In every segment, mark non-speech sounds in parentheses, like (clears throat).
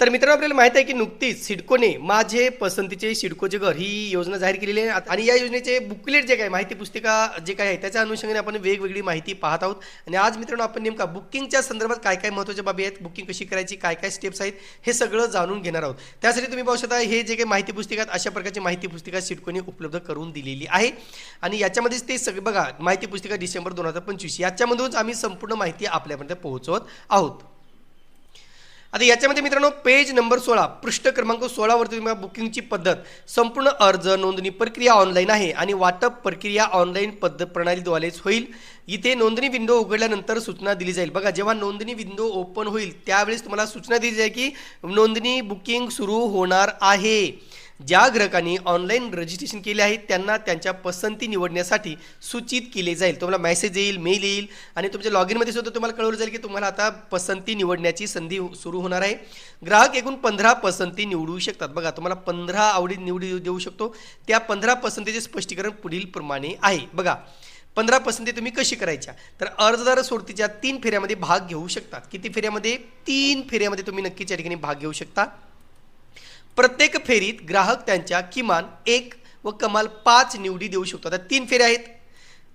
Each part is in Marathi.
तर मित्रांनो आपल्याला माहीत आहे की नुकतीच सिडकोने माझे पसंतीचे सिडकोचे घर ही योजना जाहीर केलेली आहे. आणि या योजनेचे बुकलेट जे काय माहिती पुस्तिका जे काय आहे त्याच्या अनुषंगाने आपण वेगवेगळी माहिती पाहत आहोत. आणि आज मित्रांनो आपण नेमका बुकिंगच्या संदर्भात काय काय महत्त्वाच्या बाबी आहेत बुकिंग कशी करायची काय काय स्टेप्स आहेत हे सगळं जाणून घेणार आहोत. त्यासाठी तुम्ही पाहू शकता हे जे काही माहिती पुस्तिका आहेत अशा प्रकारची माहिती पुस्तिका सिडकोने उपलब्ध करून दिलेली आहे. आणि याच्यामध्येच ते सगळे बघा माहिती पुस्तिका डिसेंबर दोन हजार पंचवीस. याच्यामधूनच आम्ही संपूर्ण माहिती आपल्यापर्यंत पोहोचवत आहोत. आता याच्यामध्ये मित्रांनो पेज नंबर सोळा पृष्ठ क्रमांक सोळावरती तुम्हाला बुकिंगची पद्धत. संपूर्ण अर्ज नोंदणी प्रक्रिया ऑनलाईन आहे आणि वाटप प्रक्रिया ऑनलाईन पद्धत प्रणालीद्वारेच होईल. इथे नोंदणी विंडो उघडल्यानंतर सूचना दिली जाईल. बघा जेव्हा नोंदणी विंडो ओपन होईल त्यावेळेस तुम्हाला सूचना दिली जाईल की नोंदणी बुकिंग सुरू होणार आहे. ज्या ग्राहकांनी ऑनलाईन रजिस्ट्रेशन केले आहे त्यांना त्यांच्या पसंती निवडण्यासाठी सूचित केले जाईल. तुम्हाला मेसेज येईल मेल येईल आणि तुमच्या लॉग इनमध्ये सुद्धा तुम्हाला कळवलं जाईल की तुम्हाला आता पसंती निवडण्याची संधी सुरू होणार आहे. ग्राहक एकूण पंधरा पसंती निवडू शकतात. बघा तुम्हाला पंधरा आवडी निवडी देऊ शकतो. त्या पंधरा पसंतीचे स्पष्टीकरण पुढील प्रमाणे आहे. बघा पंधरा पसंती तुम्ही कशी करायच्या? तर अर्जदार सोडतीच्या तीन फेऱ्यामध्ये भाग घेऊ शकतात. किती फेऱ्यामध्ये? तीन फेऱ्यामध्ये तुम्ही नक्कीच या ठिकाणी भाग घेऊ शकता. प्रत्येक फेरीत ग्राहक त्यांच्या किमान एक व कमाल पाच निवडी देऊ शकतो. आता तीन फेऱ्या आहेत.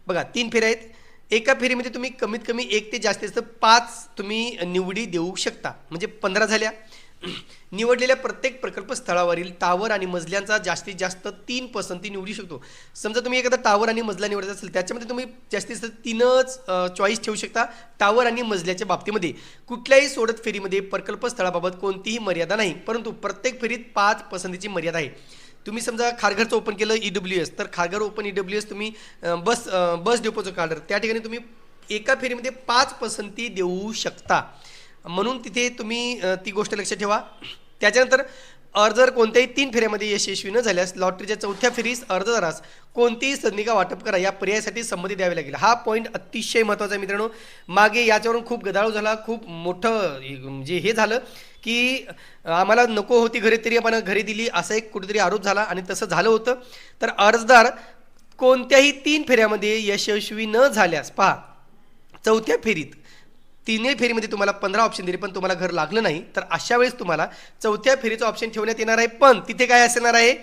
बघा तीन फेऱ्या आहेत. एका फेरीमध्ये तुम्ही कमीत कमी एक ते जास्तीत जास्त पाच तुम्ही निवडी देऊ शकता. म्हणजे पंधरा झाल्या. (clears throat) निवडलेल्या प्रत्येक प्रकल्प स्थळावरील टावर आणि मजल्यांचा जास्तीत जास्त तीन पसंती निवडू शकतो. समजा तुम्ही एखादा टावर आणि मजला निवडत असेल त्याच्यामध्ये तुम्ही जास्तीत जास्त तीनच चॉईस ठेवू शकता टावर आणि मजल्याच्या बाबतीमध्ये. कुठल्याही सोडत फेरीमध्ये प्रकल्प स्थळाबाबत कोणतीही मर्यादा नाही परंतु प्रत्येक फेरीत पाच पसंतीची मर्यादा आहे. तुम्ही समजा खारघरचं ओपन केलं ई डब्ल्यू एस तर Kharghar open E W S तुम्ही बस बस डेपोचं काढलं त्या ठिकाणी तुम्ही एका फेरीमध्ये पाच पसंती देऊ शकता. म्हणून तिथे तुम्ही ती गोष्ट लक्षात ठेवा. त्याच्यानंतर अर्जदार कोणत्याही तीन फेऱ्यामध्ये यशस्वी न झाल्यास लॉटरीच्या चौथ्या फेरीस अर्जदारास कोणतीही सदनिका वाटप करा या पर्यायासाठी संमती द्यावी लागेल. हा पॉईंट अतिशय महत्त्वाचा आहे मित्रांनो. मागे याच्यावरून खूप गदाळू झाला खूप मोठं म्हणजे हे झालं की आम्हाला नको होती घरी तरी आपण घरी दिली असा एक कुठेतरी आरोप झाला आणि तसं झालं होतं. तर अर्जदार कोणत्याही तीन फेऱ्यामध्ये यशस्वी न झाल्यास पहा चौथ्या फेरीत तिन्ही फेरीमध्ये तुम्हाला पंधरा ऑप्शन दिले पण तुम्हाला घर लागलं नाही. तर अशा वेळेस तुम्हाला चौथ्या फेरीचं ऑप्शन ठेवण्यात येणार आहे. पण तिथे काय असणार आहे?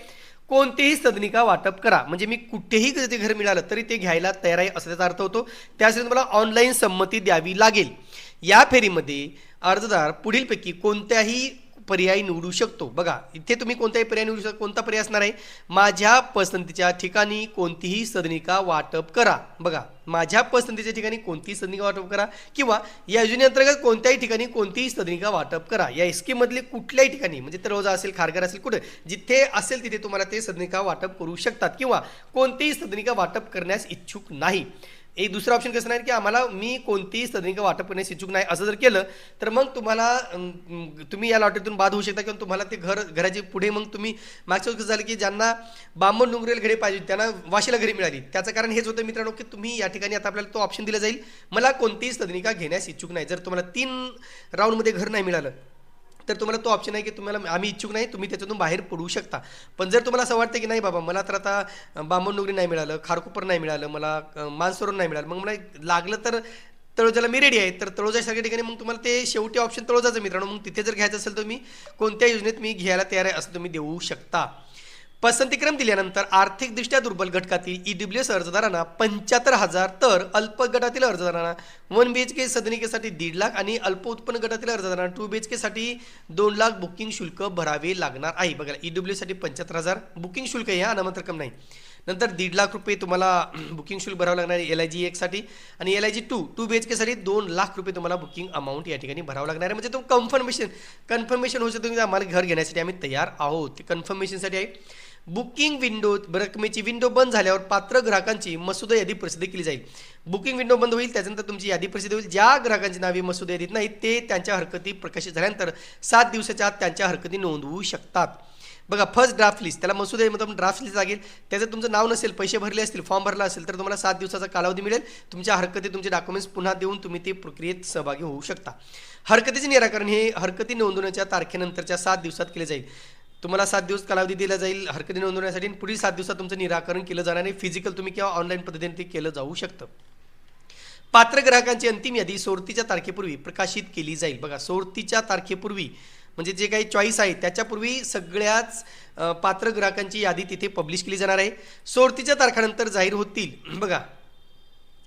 कोणतीही सदनिका वाटप करा. म्हणजे मी कुठेही ते घर मिळालं तरी ते घ्यायला तयार आहे असा त्याचा अर्थ होतो. त्यासाठी तुम्हाला ऑनलाईन संमती द्यावी लागेल. या फेरीमध्ये अर्जदार पुढीलपैकी कोणत्याही पर्याय निवडू शकतो. बघा इथे तुम्ही कोणताही पर्याय निवडू शकता कोणता पर्याय असणार आहे? माझ्या पसंतीच्या ठिकाणी कोणतीही सदनिका वाटप करा. बघा माझ्या पसंतीच्या ठिकाणी कोणतीही सदनिका वाटप करा किंवा या योजनेअंतर्गत कोणत्याही ठिकाणी कोणतीही सदनिका वाटप करा. या स्कीममधले कुठल्याही ठिकाणी म्हणजे तळोजा असेल खारघर असेल कुठे जिथे असेल तिथे तुम्हाला ते सदनिका वाटप करू शकतात किंवा कोणतीही सदनिका वाटप करण्यास इच्छुक नाही. एक दुसरा ऑप्शन कसं नाही की आम्हाला मी कोणतीही सदनिक वाटप करण्यास इच्छुक नाही असं जर केलं तर मग तुम्हाला तुम्ही या लॉटरीतून बाद होऊ शकता किंवा तुम्हाला ते घर घराचे पुढे मग तुम्ही मागच्या वेळेस कसं झालं की ज्यांना बांबण डोंगरेल घरे पाहिजे त्यांना वाशीला घरी मिळाली. त्याचं कारण हेच होतं मित्रांनो की तुम्ही या ठिकाणी आता आपल्याला तो ऑप्शन दिला जाईल. मला कोणतीही सदनिका घेण्यास इच्छुक नाही. जर तुम्हाला तीन राऊंडमध्ये घर नाही मिळालं तर तुम्हाला तो ऑप्शन आहे की तुम्हाला आम्ही इच्छुक नाही तुम्ही त्याच्यातून बाहेर पडू शकता. पण जर तुम्हाला असं वाटतं की नाही बाबा मला तर आता अं, नोकरी नाही मिळालं खारकोपर नाही मिळालं मला मानसरोवर नाही मिळालं मग मला लागलं तर तळोजाला मी रेडी आहे. तर तळोजासारख्या सगळ्या ठिकाणी मग तुम्हाला ते शेवटी ऑप्शन तळोजाचं मित्रांनो मग तिथे जर घ्यायचं असेल तर मी कोणत्या योजनेत मी घ्यायला तयार आहे असं तुम्ही देऊ शकता. पसंतीक्रम दिल्यानंतर आर्थिकदृष्ट्या दुर्बल घटकातील ई डब्ल्यू एस अर्जदारांना पंच्याहत्तर हजार तर अल्प गटातील अर्जदारांना वन बी एच के सदनिकेसाठी दीड लाख आणि अल्प उत्पन्न गटातील अर्जदारांना टू बी एच केसाठी दोन लाख बुकिंग शुल्क भरावे लागणार आहे. बघा ई डब्ल्यू साठी पंच्याहत्तर हजार बुकिंग शुल्क हे अनामत रक्कम नाही. नंतर दीड लाख रुपये तुम्हाला (clears throat) बुकिंग शुल्क भरावं लागणार आहे एल आय जी एकसाठी आणि L I G two two B H केसाठी दोन लाख रुपये तुम्हाला बुकिंग अमाऊंट या ठिकाणी भरावं लागणार आहे. म्हणजे तो कन्फर्मेशन कन्फर्मेशन होऊ शकतो तुम्ही आम्हाला घर घेण्यासाठी आम्ही तयार आहोत. ते कन्फर्मेशनसाठी आहे. बुकिंग विंडो रकमेची विंडो बंद झाल्यावर पात्र ग्राहकांची मसुदा यादी प्रसिद्ध केली जाईल. बुकिंग विंडो बंद होईल त्याच्यानंतर तुमची यादी प्रसिद्ध होईल. ज्या ग्राहकांची नावे मसुदा यादीत नाहीत ते त्यांच्या हरकती प्रकाशित झाल्यानंतर सात दिवसाच्या आत त्यांच्या हरकती नोंदवू शकतात. बघा फर्स्ट ड्राफ्ट लिस्ट त्याला मसुदा मतलब ड्राफ्ट लिस्ट लागेल. त्याचं तुमचं नाव नसेल पैसे भरले असतील फॉर्म भरला असेल तर तुम्हाला सात दिवसाचा कालावधी मिळेल. तुमच्या हरकती तुमचे डॉक्युमेंट्स पुन्हा देऊन तुम्ही ते प्रक्रियेत सहभागी होऊ शकता. हरकतीचे निराकरण हे हरकती नोंदवण्याच्या तारखेनंतरच्या सात दिवसात केले जाईल. तुम्हाला सात दिवस कालावधी दिला जाईल हरकती नोंदवण्यासाठी पुढील सात दिवसात तुमचं निराकरण केलं जाणार आणि फिजिकल तुम्ही किंवा ऑनलाईन पद्धतीने ते केलं जाऊ शकतं. पात्र ग्राहकांची अंतिम यादी सोडतीच्या तारखेपूर्वी प्रकाशित केली जाईल. बघा सोडतीच्या तारखेपूर्वी म्हणजे जे काही चॉईस आहे त्याच्यापूर्वी सगळ्याच पात्र ग्राहकांची यादी तिथे पब्लिश केली जाणार आहे. सोडतीच्या तारखानंतर जाहीर होतील. (clears throat) बघा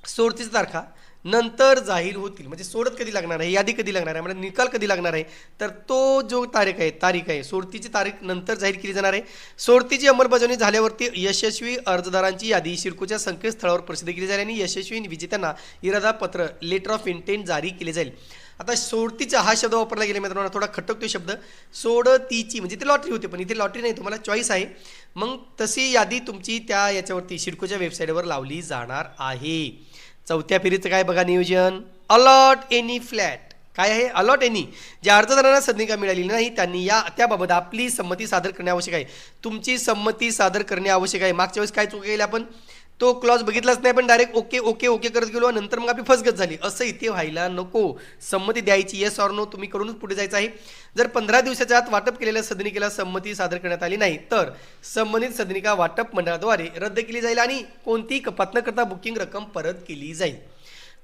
सोडतीच्या तारखा नंतर जाहीर होतील. म्हणजे सोडत कधी लागणार आहे यादी कधी लागणार आहे म्हणजे निकाल कधी लागणार आहे तर तो जो तारीख आहे तारीख आहे सोडतीची तारीख नंतर जाहीर केली जाणार आहे. सोडतीची अंमलबजावणी झाल्यावरती यशस्वी अर्जदारांची यादी शिरकोच्या संकेतस्थळावर प्रसिद्ध केली जाईल आणि यशस्वी विजेत्यांना इरादा पत्र लेटर ऑफ इंटेंट जारी केले जाईल. आता सोडतीचा हा शब्द वापरला गेला मित्रांनो थोडा खटकतो शब्द. सोडतीची म्हणजे ते लॉटरी होते पण इथे लॉटरी नाही तुम्हाला चॉईस आहे. मग तशी यादी तुमची त्या याच्यावरती शिडकोच्या वेबसाईटवर लावली जाणार आहे. चौथ्या फेरीचं काय बघा नियोजन? Allottee flat. काय आहे? Allottee. ज्या अर्जदारांना सदनिका मिळालेली नाही त्यांनी या त्याबाबत आपली संमती सादर करणे आवश्यक आहे. तुमची संमती सादर करणे आवश्यक आहे. मागच्या वेळेस काय चुक केली आपण? तो क्लॉज बघितलाच नाही पण डायरेक्ट ओके ओके ओके करत गेलो नंतर मग आपली फसगत झाली. असं इथे व्हायला नको. संमती द्यायची येस ऑर नो तुम्ही करूनच पुढे जायचं आहे. जर पंधरा दिवसाच्या आत वाटप केलेल्या सदनिकेला संमती सादर करण्यात आली नाही तर संबंधित सदनिका वाटप मंडळाद्वारे रद्द केली जाईल आणि कोणतीही कपात न करता बुकिंग रक्कम परत केली जाईल.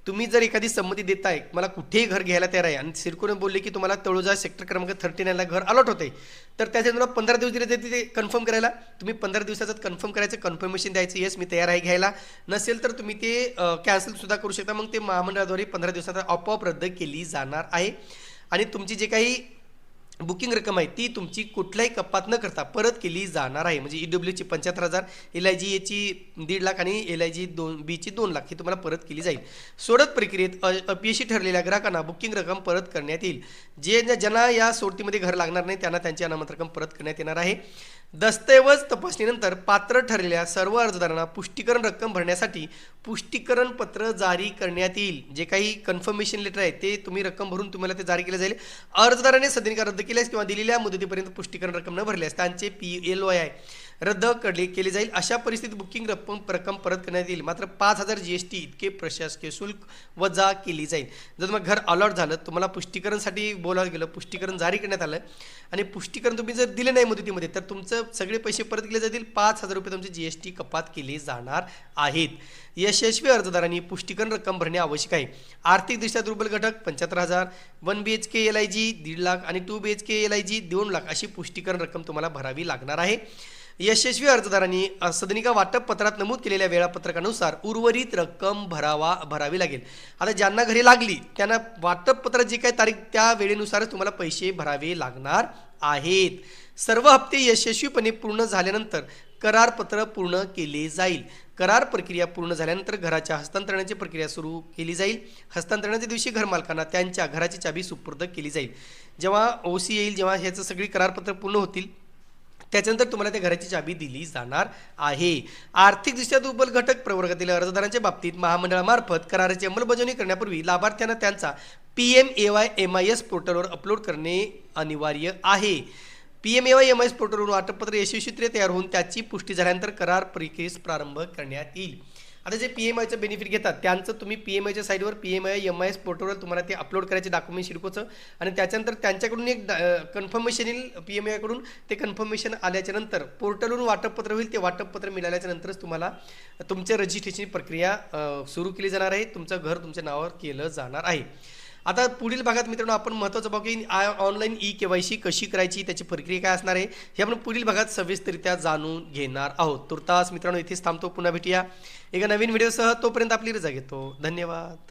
तुम्ही जर एखादी संमती देताय मला कुठेही घर घ्यायला तयार आहे. आणि सिरकोने बोलले की तुम्हाला तळोजा सेक्टर क्रमांक थर्टी नाईनला घर अलॉट होते तर त्याचे तुम्हाला पंधरा दिवस दिले जाते ते कन्फर्म करायला. तुम्ही पंधरा दिवसाचं कन्फर्म करायचं कन्फर्मेशन द्यायचं येस मी तयार आहे घ्यायला. नसेल तर तुम्ही ते कॅन्सलसुद्धा करू शकता. मग ते महामंडळाद्वारे पंधरा दिवसात आपोआप रद्द केली जाणार आहे. आणि तुमची जे काही बुकिंग रक्कम आहे ती तुमची कुठल्याही कपात न करता परत केली जाणार आहे. म्हणजे ई डब्ल्यूची पंच्याहत्तर हजार एल आय जी एची दीड लाख आणि एल आय जी दोन बीची दोन लाख ही तुम्हाला परत केली जाईल. सोडत प्रक्रियेत अ- अपयशी ठरलेल्या ग्राहकांना बुकिंग रक्कम परत करण्यात येईल. जे ज्यांना या सोडतीमध्ये घर लागणार नाही त्यांना त्यांची अनामत रक्कम परत करण्यात येणार आहे. दस्तऐवज तपासणीनंतर पात्र ठरलेल्या सर्व अर्जदारांना पुष्टीकरण रक्कम भरण्यासाठी पुष्टीकरण पत्र जारी करण्यात येईल. जे काही कन्फर्मेशन लेटर आहे ते तुम्ही रक्कम भरून तुम्हाला ते जारी केले जाईल. अर्जदाराने सदनिका रद्द केल्यास किंवा दिलेल्या मुदतीपर्यंत पुष्टीकरण रक्कम न भरल्यास त्यांचे पी एल आय रद्द कडली केली जाईल. अशा परिस्थितीत बुकिंग रक्कम रक्कम परत करण्यात येईल. मात्र पाच हजार जी एस टी इतके प्रशासकीय शुल्क वजा केली जाईल. जर मग घर अलॉट झालं तुम्हाला पुष्टीकरणसाठी बोलावलं गेलं पुष्टीकरण जारी करण्यात आलं आणि पुष्टीकरण तुम्ही जर दिलं नाही मुदतीमध्ये तर तुमचं सगळे पैसे परत केले जातील. पाच हजार रुपये तुमचे जी एस टी कपात केले जाणार आहेत. यशस्वी अर्जदारांनी पुष्टीकरण रक्कम भरणे आवश्यक आहे. आर्थिकदृष्ट्या दुर्बल घटक पंच्याहत्तर हजार one B H K L I G दीड लाख आणि two B H K L I G दोन लाख अशी पुष्टीकरण रक्कम तुम्हाला भरावी लागणार आहे. यशस्वी अर्जदारांनी सदनिका वाटप पत्रात नमूद केलेल्या वेळापत्रकानुसार उर्वरित रक्कम भरावा भरावी लागेल. आता ज्यांना घरी लागली त्यांना वाटप पत्रात जी काही तारीख त्या वेळेनुसारच तुम्हाला पैसे भरावे लागणार आहेत. सर्व हप्ते यशस्वीपणे पूर्ण झाल्यानंतर करारपत्र पूर्ण केले जाईल. करार प्रक्रिया पूर्ण झाल्यानंतर घराच्या हस्तांतरणाची प्रक्रिया सुरू केली जाईल. हस्तांतरणाच्या दिवशी घरमालकांना त्यांच्या घराची चाबी सुपूर्द केली जाईल. जेव्हा ओ सी येईल जेव्हा ह्याचं सगळी करारपत्र पूर्ण होतील त्याच्यानंतर तुम्हाला त्या घराची चाबी दिली जाणार आहे. आर्थिकदृष्ट्या दुर्बल घटक प्रवर्गातील अर्जदारांच्या बाबतीत महामंडळामार्फत कराराची अंमलबजावणी करण्यापूर्वी लाभार्थ्यांना त्यांचा P M A Y M I S पोर्टलवर अपलोड करणे अनिवार्य आहे. P M A Y M I S पोर्टलवरून वाटपपत्र यशस्वीरित्या तयार होऊन त्याची पुष्टी झाल्यानंतर करार प्रक्रियेस प्रारंभ करण्यात येईल. आता जे पी एम आयचं बेनिफिट घेतात त्यांचं तुम्ही पी एम आयच्या साईडवर P M I M I S पोर्टलवर तुम्हाला ते अपलोड करायचे डॉक्युमेंट शिरकोचं. आणि त्याच्यानंतर त्यांच्याकडून एक कन्फर्मेशन येईल पी एम आयकडून ते कन्फर्मेशन आल्याच्यानंतर पोर्टलवरून वाटपपत्र होईल ते वाटपपत्र मिळाल्याच्या नंतरच तुम्हाला तुमच्या रजिस्ट्रेशन प्रक्रिया सुरू केली जाणार आहे. तुमचं घर तुमच्या नावावर केलं जाणार आहे. आता पुढील भागात मित्रांनो आपण महत्त्वाचं बघू की online E K Y C कशी करायची त्याची प्रक्रिया काय असणार आहे हे आपण पुढील भागात सविस्तरित्या जाणून घेणार आहोत. तुर्तास मित्रांनो इथेच थांबतो पुन्हा भेटूया. एका नवीन व्हिडिओसह तोपर्यंत आपली रजा घेतो. धन्यवाद.